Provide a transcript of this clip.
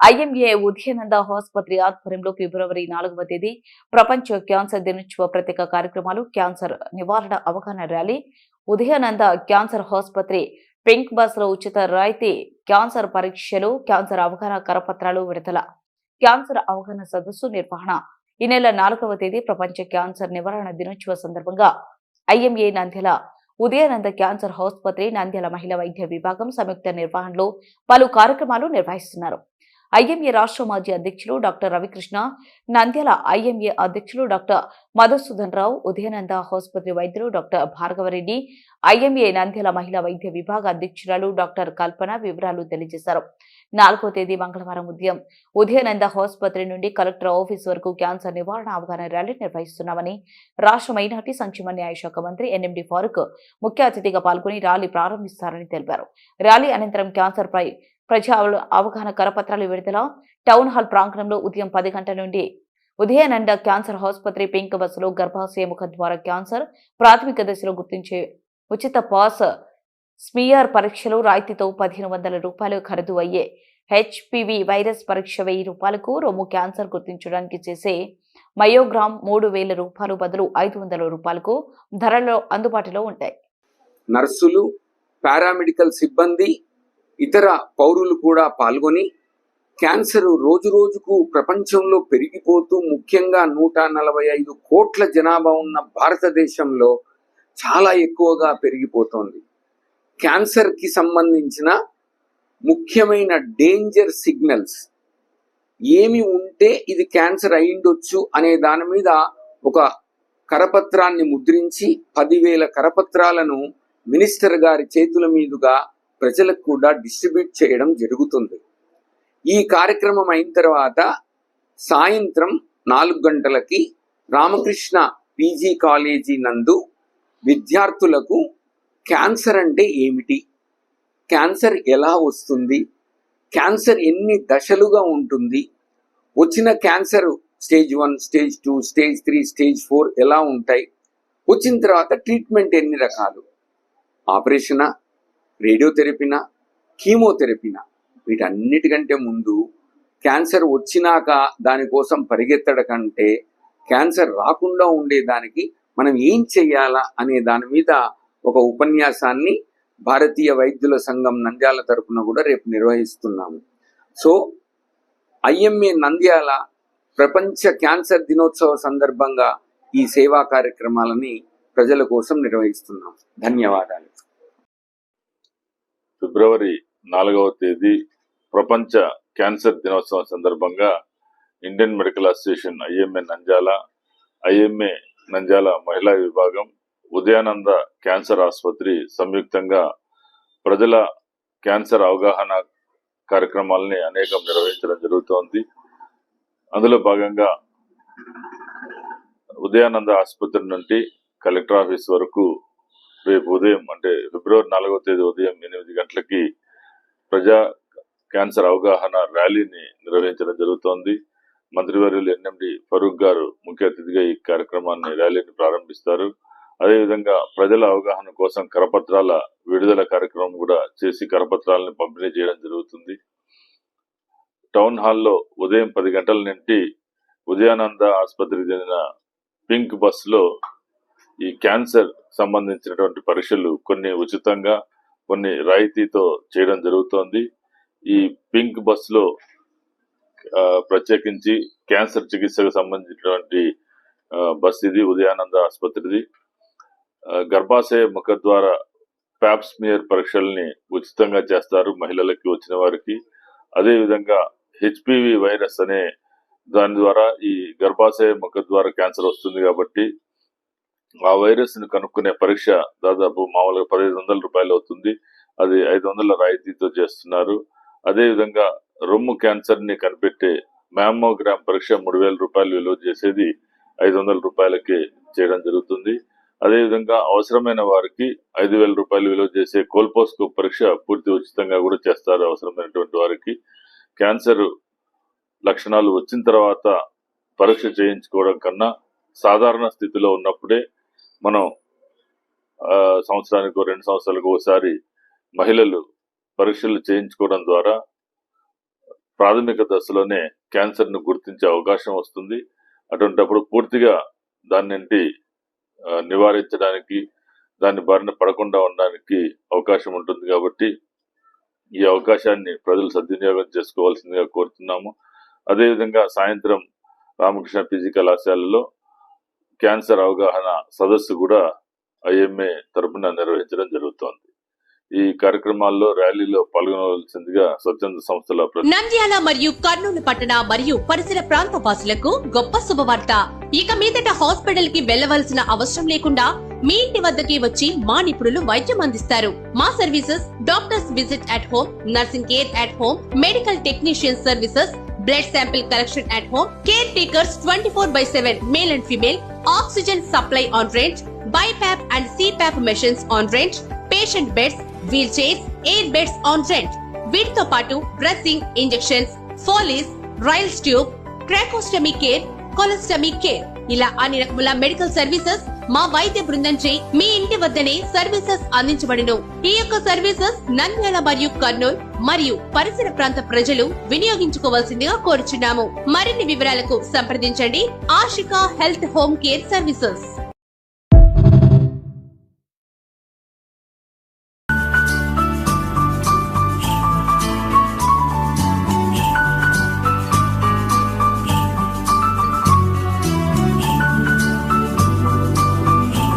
IMA ఉదయనంద ఆసుపత్రి ఆధ్వర్యంలో ఫిబ్రవరి నాలుగవ తేదీ ప్రపంచ క్యాన్సర్ దినోత్సవ ప్రత్యేక కార్యక్రమాలు క్యాన్సర్ నివారణ అవగాహన ర్యాలీ ఉదయానంద క్యాన్సర్ ఆసుపత్రి పింక్ బస్లో ఉచిత రాయితీ క్యాన్సర్ పరీక్షలు క్యాన్సర్ అవగాహన కరపత్రాలు విడుదల క్యాన్సర్ అవగాహన సదస్సు నిర్వహణ. ఈ నెల నాలుగవ తేదీ ప్రపంచ క్యాన్సర్ నివారణ దినోత్సవ సందర్భంగా ఐఎంఏ నంద్యాల ఉదయానంద క్యాన్సర్ ఆసుపత్రి నంద్యాల మహిళా వైద్య విభాగం సంయుక్త నిర్వహణలో పలు కార్యక్రమాలు నిర్వహిస్తున్నారు. ఐఎంఏ రాష్ట్ర మాజీ అధ్యక్షులు డాక్టర్ రవికృష్ణ నంద్యాల ఐఎంఏ అధ్యక్షులు డాక్టర్ మధుసూదన్ రావు ఉదయనంద ఆసుపత్రి వైద్యులు డాక్టర్ భార్గవరెడ్డి ఐఎంఏ నంద్యాల మహిళా వైద్య విభాగ అధ్యక్షురాలు డాక్టర్ కల్పన వివరాలు తెలియజేశారు. నాలుగో తేదీ మంగళవారం ఉదయం ఉదయనంద ఆసుపత్రి నుండి కలెక్టర్ ఆఫీస్ వరకు క్యాన్సర్ నివారణ అవగాహన ర్యాలీ నిర్వహిస్తున్నామని రాష్ట్ర మైనార్టీ సంక్షేమ న్యాయ శాఖ మంత్రి ఎన్ఎండి ఫారూక్ ముఖ్య అతిథిగా పాల్గొని ర్యాలీ ప్రారంభిస్తారని తెలిపారు. ర్యాలీ అనంతరం క్యాన్సర్ పై ప్రజా అవగాహన కరపత్రాలు విడుదల టౌన్ హాల్ ప్రాంగణంలో ఉదయం పది గంటల నుండి. ఉదయానంద క్యాన్సర్ ఆసుపత్రి పింక్ బస్సులో గర్భాశయ ముఖ ద్వారా క్యాన్సర్ ప్రాథమిక దశలో గుర్తించే ఉచిత పాస్ స్మియర్ పరీక్షలు రాయితీతో పదిహేను వందల రూపాయలు ఖరీదు అయ్యే. హెచ్పివి వైరస్ పరీక్ష వెయ్యి రూపాయలకు రొమ్ము క్యాన్సర్ గుర్తించడానికి చేసే మయోగ్రామ్ మూడు వేల రూపాయలు బదులు ఐదు వందల రూపాయలకు ధరలో అందుబాటులో ఉంటాయి. నర్సులు పారామెడికల్ సిబ్బంది ఇతర పౌరులు కూడా పాల్గొని క్యాన్సర్ రోజు రోజుకు ప్రపంచంలో పెరిగిపోతూ ముఖ్యంగా నూట నలభై ఐదు కోట్ల జనాభా ఉన్న భారతదేశంలో చాలా ఎక్కువగా పెరిగిపోతోంది. క్యాన్సర్కి సంబంధించిన ముఖ్యమైన డేంజర్ సిగ్నల్స్ ఏమి ఉంటే ఇది క్యాన్సర్ అయిండొచ్చు అనే దాని మీద ఒక కరపత్రాన్ని ముద్రించి పదివేల కరపత్రాలను మినిస్టర్ గారి చేతుల మీదుగా ప్రజలకు కూడా డిస్ట్రిబ్యూట్ చేయడం జరుగుతుంది. ఈ కార్యక్రమం అయిన తర్వాత సాయంత్రం నాలుగు గంటలకి రామకృష్ణ పీజీ కాలేజీ నందు విద్యార్థులకు క్యాన్సర్ అంటే ఏమిటి? క్యాన్సర్ ఎలా వస్తుంది? క్యాన్సర్ ఎన్ని దశలుగా ఉంటుంది? వచ్చిన cancer stage one stage two stage three stage four ఎలా ఉంటాయి? వచ్చిన తర్వాత ట్రీట్మెంట్ ఎన్ని రకాలు? ఆపరేషనా? రేడియోథెరపీనా కీమోథెరపీనా? వీటన్నిటికంటే ముందు క్యాన్సర్ వచ్చినాక దానికోసం పరిగెత్తడ కంటే క్యాన్సర్ రాకుండా ఉండేదానికి మనం ఏం చేయాలా అనే దాని మీద ఒక ఉపన్యాసాన్ని భారతీయ వైద్యుల సంఘం నంద్యాల తరపున కూడా రేపు నిర్వహిస్తున్నాము. సో ఐఎంఏ నంద్యాల ప్రపంచ క్యాన్సర్ దినోత్సవ సందర్భంగా ఈ సేవా కార్యక్రమాలని ప్రజల కోసం నిర్వహిస్తున్నాం. ధన్యవాదాలు. ఫిబ్రవరి నాలుగవ తేదీ ప్రపంచ క్యాన్సర్ దినోత్సవం సందర్భంగా Indian medical association IMA Nandyal IMA Nandyal మహిళా విభాగం ఉదయానంద క్యాన్సర్ ఆసుపత్రి సంయుక్తంగా ప్రజల క్యాన్సర్ అవగాహన కార్యక్రమాలని అనేకం నిర్వహించడం జరుగుతోంది. అందులో భాగంగా ఉదయానంద ఆసుపత్రి నుండి కలెక్టర్ ఆఫీస్ వరకు రేపు ఉదయం అంటే ఫిబ్రవరి నాలుగో తేదీ ఉదయం ఎనిమిది గంటలకి ప్రజా క్యాన్సర్ అవగాహన ర్యాలీని నిర్వహించడం జరుగుతోంది. మంత్రివర్యులు ఎన్ఎండి ఫరూక్ గారు ముఖ్య అతిథిగా ఈ కార్యక్రమాన్ని ర్యాలీని ప్రారంభిస్తారు. అదేవిధంగా ప్రజల అవగాహన కోసం కరపత్రాల విడుదల కార్యక్రమం కూడా చేసి కరపత్రాలను పంపిణీ చేయడం జరుగుతుంది. టౌన్ హాల్లో ఉదయం పది గంటల నుండి ఉదయానంద ఆసుపత్రికి చెందిన పింక్ బస్సులో ఈ క్యాన్సర్ సంబంధించినటువంటి పరీక్షలు కొన్ని ఉచితంగా కొన్ని రాయితీతో చేయడం జరుగుతోంది. ఈ పింక్ బస్సులో ప్రత్యేకించి క్యాన్సర్ చికిత్సకు సంబంధించినటువంటి బస్ ఇది ఉదయానంద ఆసుపత్రిది. గర్భాశయ గర్భాశయ ముఖద్వార ప్యాప్స్మియర్ పరీక్షల్ని ఉచితంగా చేస్తారు మహిళలకి వచ్చిన వారికి. అదేవిధంగా హెచ్పివి వైరస్ అనే దాని ద్వారా ఈ గర్భాశయ ముఖద్వార క్యాన్సర్ వస్తుంది కాబట్టి ఆ వైరస్ని కనుక్కునే పరీక్ష దాదాపు మామూలుగా పదిహేను వందల రూపాయలు అవుతుంది. అది ఐదు వందల రాయితీతో చేస్తున్నారు. అదేవిధంగా రొమ్ము క్యాన్సర్ని కనిపెట్టే మ్యామోగ్రామ్ పరీక్ష మూడు వేల రూపాయలు విలువ చేసేది ఐదు వందల రూపాయలకి చేయడం జరుగుతుంది. అదేవిధంగా అవసరమైన వారికి ఐదు వేల రూపాయలు విలువ చేసే కోల్పోస్కోప్ పరీక్ష పూర్తి ఉచితంగా కూడా చేస్తారు అవసరమైనటువంటి వారికి. క్యాన్సర్ లక్షణాలు వచ్చిన తర్వాత పరీక్ష చేయించుకోవడం కన్నా సాధారణ స్థితిలో ఉన్నప్పుడే మనం సంవత్సరానికి రెండు సంవత్సరాలకు ఒకసారి మహిళలు పరీక్షలు చేయించుకోవడం ద్వారా ప్రాథమిక దశలోనే క్యాన్సర్ను గుర్తించే అవకాశం వస్తుంది. అటువంటప్పుడు పూర్తిగా దాన్నింటి నివారించడానికి దాని బారిన పడకుండా ఉండడానికి అవకాశం ఉంటుంది కాబట్టి ఈ అవకాశాన్ని ప్రజలు సద్వినియోగం చేసుకోవాల్సిందిగా కోరుతున్నాము. అదేవిధంగా సాయంత్రం రామకృష్ణ పీజీ కళాశాలలో క్యాన్సర్ అవగాహన సదస్సు కూడా ఐఎంఏ తరపున నిర్వహించడం జరుగుతోంది. ఈ కార్యక్రమాల్లో ర్యాలీలో పాల్గొనవలసిందిగా స్వచ్ఛంద సంస్థల నంద్యాల మరియు కర్నూలు పట్టణ మరియు పరిసర ప్రాంత వాసులకు గొప్ప శుభవార్త. ఇక మీదట హాస్పిటల్కి వెళ్ళవలసిన అవసరం లేకుండా మీ ఇంటి వద్దకే వచ్చి మా నిపుణులు వైద్యం అందిస్తారు. మా services doctors visit at home nursing care at home medical technician services blood sample collection at home caretakers twenty four by seven male and female oxygen supply on rent BiPAP and CPAP machines on rent patient beds wheelchairs air beds on rent వీటితో పాటు dressing injections Foley's Ryle's tube tracheostomy care colostomy care. ఇలా అన్ని రకముల medical services మా వైద్య బృందంచే మీ ఇంటి వద్దనే services అందించబడును. ఈ యొక్క సర్వీసెస్ నంద్యాల మరియు కర్నూలు మరియు పరిసర ప్రాంత ప్రజలు వినియోగించుకోవాల్సిందిగా కోరుచున్నాము. మరిన్ని వివరాలకు సంప్రదించండి. Ashika health home care services.